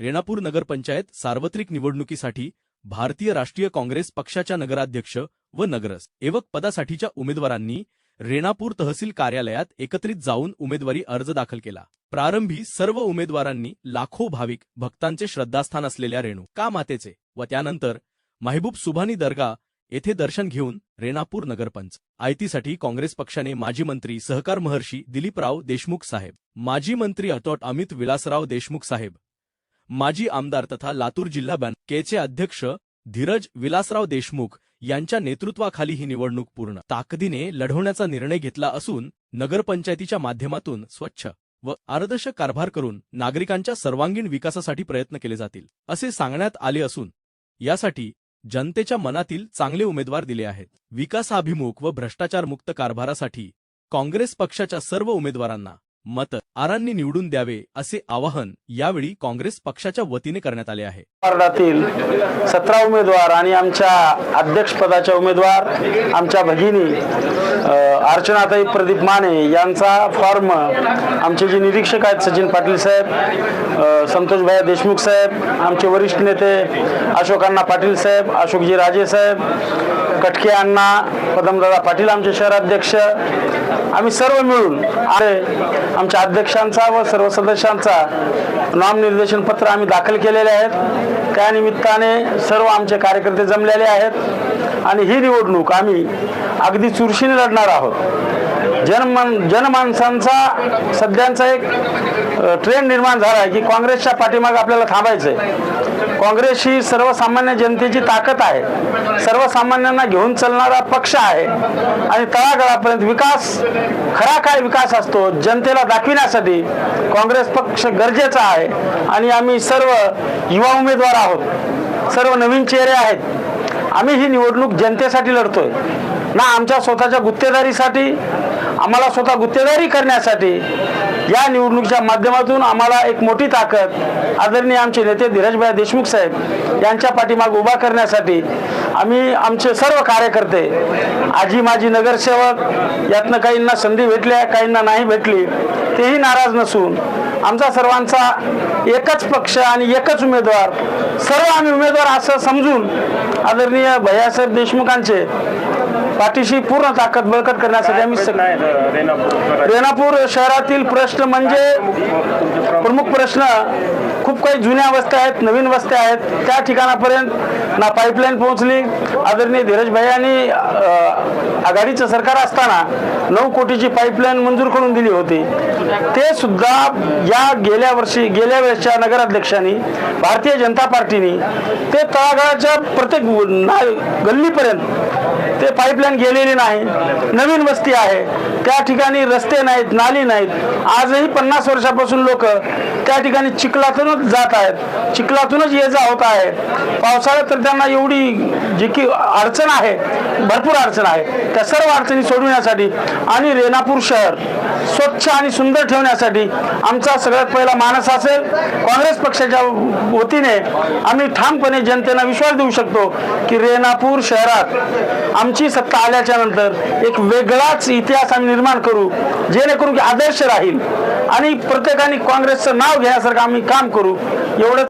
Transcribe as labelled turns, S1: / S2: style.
S1: रेणापूर नगरपंचायत सार्वत्रिक निवडणुकीसाठी भारतीय राष्ट्रीय काँग्रेस पक्षाच्या नगराध्यक्ष व नगरस एवक पदासाठीच्या उमेदवारांनी रेणापूर तहसील कार्यालयात एकत्रित जाऊन उमेदवारी अर्ज दाखल केला. प्रारंभी सर्व उमेदवारांनी लाखो भाविक भक्तांचे श्रद्धास्थान असलेल्या रेणू का मातेचे व त्यानंतर महबूब सुभानी दर्गा येथे दर्शन घेऊन रेणापूर नगरपंच. आयतीसाठी काँग्रेस पक्षाने माजी मंत्री सहकार महर्षी दिलीपराव देशमुख साहेब माजी मंत्री अटोट अमित विलासराव देशमुख साहेब माजी आमदार तथा लातूर जिल्हा बँकेचे अध्यक्ष धीरज विलासराव देशमुख यांच्या नेतृत्वाखाली ही निवडणूक पूर्ण. ताकदीने लढवण्याचा निर्णय घेतला असून नगरपंचायतीच्या माध्यमातून स्वच्छ व आदर्श कारभार करून नागरिकांच्या सर्वांगीण विकासासाठी प्रयत्न केले जातील असे सांगण्यात आले असून यासाठी जनतेच्या मनातील चांगले उमेदवार दिले आहेत. विकासाभिमुख व भ्रष्टाचारमुक्त कारभारासाठी काँग्रेस पक्षाच्या सर्व उमेदवारांना मत आरांनी निवडून द्यावे असे आवाहन यावेळी काँग्रेस पक्षाच्या वतीने करण्यात आले आहे.
S2: वार्डातील सतरा उमेदवार आणि आमच्या अध्यक्षपदाच्या उमेदवार आमच्या भगिनी अर्चनाताई प्रदीप माने यांचा फॉर्म आमचे जे निरीक्षक आहेत सचिन पाटील साहेब संतोषभाई देशमुख साहेब आमचे वरिष्ठ नेते अशोक अण्णा पाटील साहेब अशोकजी राजे साहेब कटके अण्णा पदमदादा पाटील आमचे शहराध्यक्ष आम्ही सर्व मिळून आमच्या अध्यक्षांचा व सर्व सदस्यांचा नामनिर्देशन पत्र आम्ही दाखल केलेले आहेत. त्या निमित्ताने सर्व आमचे कार्यकर्ते जमलेले आहेत. आणि ही निवडणूक आम्ही अगदी चुरशीने लढणार आहोत. जनमान जनमानसांचा सध्यांचा एक ट्रेंड निर्माण झाला आहे की काँग्रेसच्या पाठीमागे आपल्याला थांबायचं आहे काँग्रेस ही सर्वसामान्य जनतेची ताकद आहे. सर्वसामान्यांना घेऊन चालणारा पक्ष आहे. आणि तळागाळापर्यंत विकास खरा काय विकास असतो जनतेला दाखविण्यासाठी काँग्रेस पक्ष गरजेचा आहे. आणि आम्ही सर्व युवा उमेदवार आहोत. सर्व नवीन चेहरे आहेत. आम्ही ही निवडणूक जनतेसाठी लढतोय. ना आमच्या स्वतःच्या गुत्तेदारीसाठी आम्हाला स्वतः गुत्तेदारी करण्यासाठी या निवडणुकीच्या माध्यमातून आम्हाला एक मोठी ताकद आदरणीय आमचे नेते धीरजभाई देशमुख साहेब यांच्या पाठीमाग उभा करण्यासाठी आम्ही आमचे सर्व कार्यकर्ते आजी माजी नगरसेवक यातनं काहींना संधी भेटल्या काहींना नाही भेटली तेही नाराज नसून आमचा सर्वांचा एकच पक्ष आणि एकच उमेदवार सर्व आम्ही उमेदवार असं समजून आदरणीय भैयासाहेब देशमुखांचे पाठीशी पूर्ण ताकद बळकट करण्यासाठी आम्ही रेणापूर शहरातील? प्रश्न म्हणजे प्रमुख प्रश्न खूप काही जुन्या वस्त्या आहेत नवीन वस्त्या आहेत त्या ठिकाणापर्यंत ना पाईपलाईन पोहोचली आदरणीय धीरज भाई यांनी आघाडीचं सरकार असताना नऊ कोटीची पाईपलाईन मंजूर करून दिली होती. ते सुद्धा या गेल्या वर्षी गेल्या वेळेसच्या नगराध्यक्षांनी भारतीय जनता पार्टीने ते तळागाळाच्या प्रत्येक ना- गल्लीपर्यंत ते पाईपलाईन गेलेली नाही. नवीन वस्ती आहे. त्या ठिकाणी रस्ते नाहीत नाली नाहीत. आजही पन्नास वर्षापासून लोक त्या ठिकाणी चिखलातूनच जात आहेत. चिखलातूनच ये जा होत आहे. पावसाळ्यात तर त्यांना एवढी जी की अडचण आहे भरपूर अडचण आहे. त्या सर्व अडचणी सोडविण्यासाठी आणि रेणापूर शहर स्वच्छ आणि सुंदर ठेवण्यासाठी आमचा सगळ्यात पहिला मानस असेल. काँग्रेस पक्षाच्या वतीने आम्ही ठामपणे जनतेला विश्वास देऊ शकतो की रेणापूर शहरात आमची सत्ता आल्याच्यानंतर एक वेगळाच इतिहास आम्ही निर्माण करू जेणेकरून की आदर्श राहील. आणि प्रत्येकाने काँग्रेसचं नाव घेण्यासारखं आम्ही काम करू. एवढं